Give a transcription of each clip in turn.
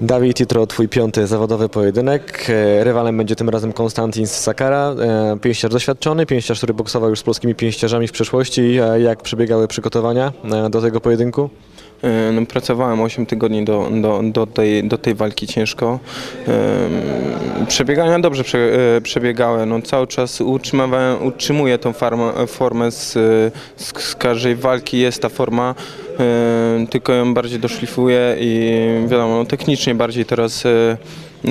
Dawid, jutro twój piąty zawodowy pojedynek. E, Rywalem będzie tym razem Konstantin Sakara, e, pięściarz doświadczony, pięściarz, który boksował już z polskimi pięściarzami w przeszłości. Jak przebiegały przygotowania e, do tego pojedynku? No, pracowałem 8 tygodni do, do, do, tej, do tej walki ciężko. Przebiegania dobrze prze, przebiegały. No, cały czas utrzymywałem, utrzymuję tą formę z, z, każdej walki. Jest ta forma, tylko ją bardziej doszlifuję i wiadomo, no, technicznie bardziej teraz e,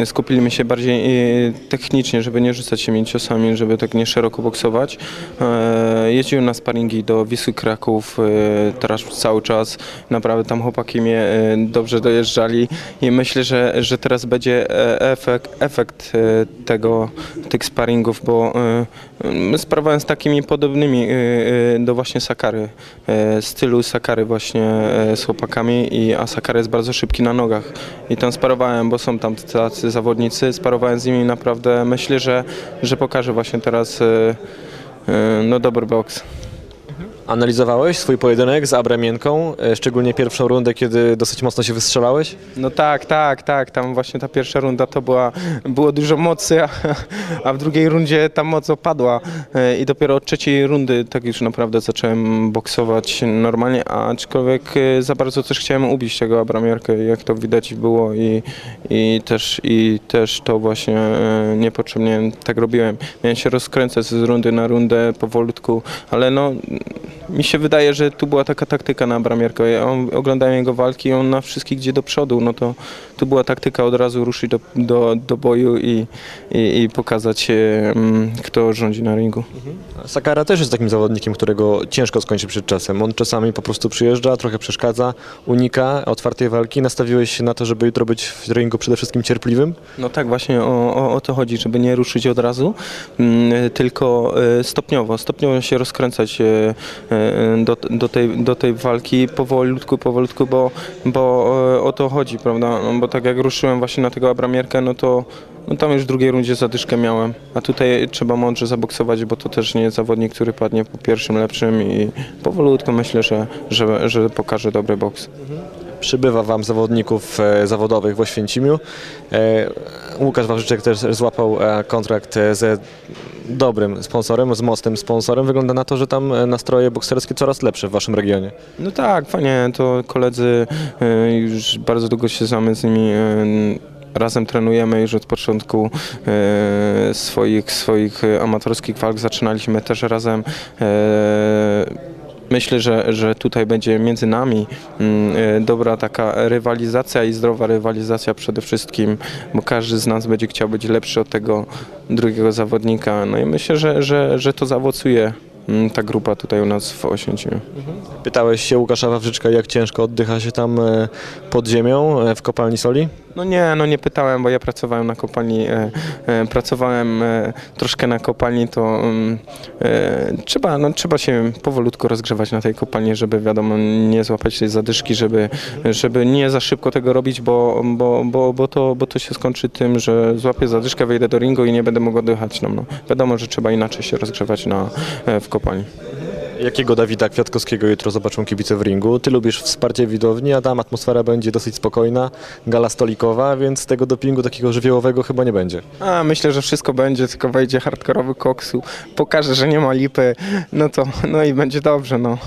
skupiliśmy się bardziej e, technicznie, żeby nie rzucać się ciosami, żeby tak nie szeroko boksować. E, Jeździłem na sparingi do Wisły Kraków e, teraz cały czas. Naprawdę tam chłopaki mnie dobrze dojeżdżali i myślę, że, że teraz będzie efekt, efekt tego, tych sparingów, bo sprawałem z takimi podobnymi do właśnie Sakary, stylu Sakary właśnie z chłopakami, i, a Sakary jest bardzo szybki na nogach i tam sparowałem, bo są tam tacy zawodnicy, sparowałem z nimi naprawdę myślę, że, że pokażę właśnie teraz e, e, no dobry boks. Analizowałeś swój pojedynek z Abramienką, e, szczególnie pierwszą rundę, kiedy dosyć mocno się wystrzelałeś? No tak, tak, tak. Tam właśnie ta pierwsza runda to była, było dużo mocy, a, a w drugiej rundzie ta moc opadła. E, I dopiero od trzeciej rundy tak już naprawdę zacząłem boksować normalnie, aczkolwiek e, za bardzo też chciałem ubić tego Abramierkę, jak to widać było i, i, też, i też to właśnie niepotrzebnie tak robiłem. Miałem się rozkręcać z rundy na rundę powolutku, ale no mi się wydaje, że tu była taka taktyka na Bramierkę. Ja oglądałem jego walki, on na wszystkich gdzie do przodu, no to tu była taktyka od razu ruszyć do, do, do boju i, i, i pokazać, e, mm, kto rządzi na ringu. Sakara też jest takim zawodnikiem, którego ciężko skończyć przed czasem. On czasami po prostu przyjeżdża, trochę przeszkadza, unika otwartej walki. Nastawiłeś się na to, żeby jutro być w ringu przede wszystkim cierpliwym? No tak, właśnie o, o, o to chodzi, żeby nie ruszyć od razu, mm, tylko e, stopniowo, stopniowo się rozkręcać e, do, do, tej, do tej walki powolutku, powolutku, bo, bo e, o to chodzi, prawda? No, bo tak jak ruszyłem właśnie na tego Abramierkę, no to no tam już w drugiej rundzie zadyszkę miałem, a tutaj trzeba mądrze zaboksować, bo to też nie jest zawodnik, który padnie po pierwszym lepszym i powolutku myślę, że, że, że pokaże dobry boks. Przybywa Wam zawodników e, zawodowych w Oświęcimiu. E, Łukasz Wawrzyczek też złapał e, kontrakt ze dobrym sponsorem, z mocnym sponsorem. Wygląda na to, że tam nastroje bokserskie coraz lepsze w Waszym regionie. No tak, fajnie, to koledzy już bardzo długo się znamy z nimi. Razem trenujemy już od początku swoich, swoich amatorskich walk. Zaczynaliśmy też razem. Myślę, że, że tutaj będzie między nami mm, e, dobra taka rywalizacja i zdrowa rywalizacja przede wszystkim, bo każdy z nas będzie chciał być lepszy od tego drugiego zawodnika. No i myślę, że, że, że to zaowocuje mm, ta grupa tutaj u nas w Oświęcimiu. Pytałeś się Łukasza Wawrzyczka, jak ciężko oddycha się tam e, pod ziemią e, w kopalni soli? No nie, no nie pytałem, bo ja pracowałem na kopalni, e, e, pracowałem e, troszkę na kopalni, to mm, e, trzeba, no, trzeba się powolutku rozgrzewać na tej kopalni, żeby wiadomo nie złapać tej zadyszki, żeby, żeby nie za szybko tego robić, bo, bo, bo, bo, to, bo to się skończy tym, że złapię zadyszkę, wejdę do ringu i nie będę mógł oddychać. No, no. Wiadomo, że trzeba inaczej się rozgrzewać na, e, w kopalni. Jakiego Dawida Kwiatkowskiego jutro zobaczą kibice w ringu? Ty lubisz wsparcie widowni, a tam atmosfera będzie dosyć spokojna, gala stolikowa, więc tego dopingu takiego żywiołowego chyba nie będzie. A, myślę, że wszystko będzie, tylko wejdzie hardkorowy koksu, pokaże, że nie ma lipy, no to, no i będzie dobrze, no.